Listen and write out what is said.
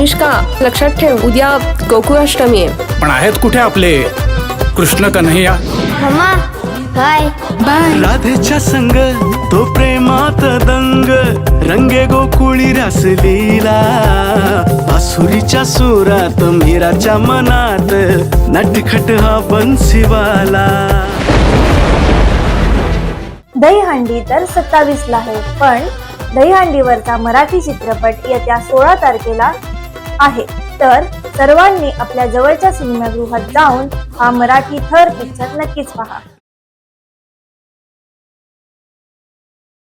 अनुष्का लक्षात ठेव उद्या गोकुळाष्टमी आहे. पण आहेत कुठे आपले? कृष्ण कन्हैया? मम्मा काय राधेच्या संग तो प्रेमात दंग. रंगे गोकुळी रासलीला. आसुरीच्या सुरात मीराच्या मनात. नटखट हा बन्सीवाला दहीहंडी तर सत्तावीसला आहे पण दहीहंडीवरचा मराठी चित्रपट येत्या सोळा तारखेला आहे. तर सर्वांनी आपल्या जवळच्या सिनेमागृहात जाऊन हा मराठी थर पिक्चर नक्कीच पहा.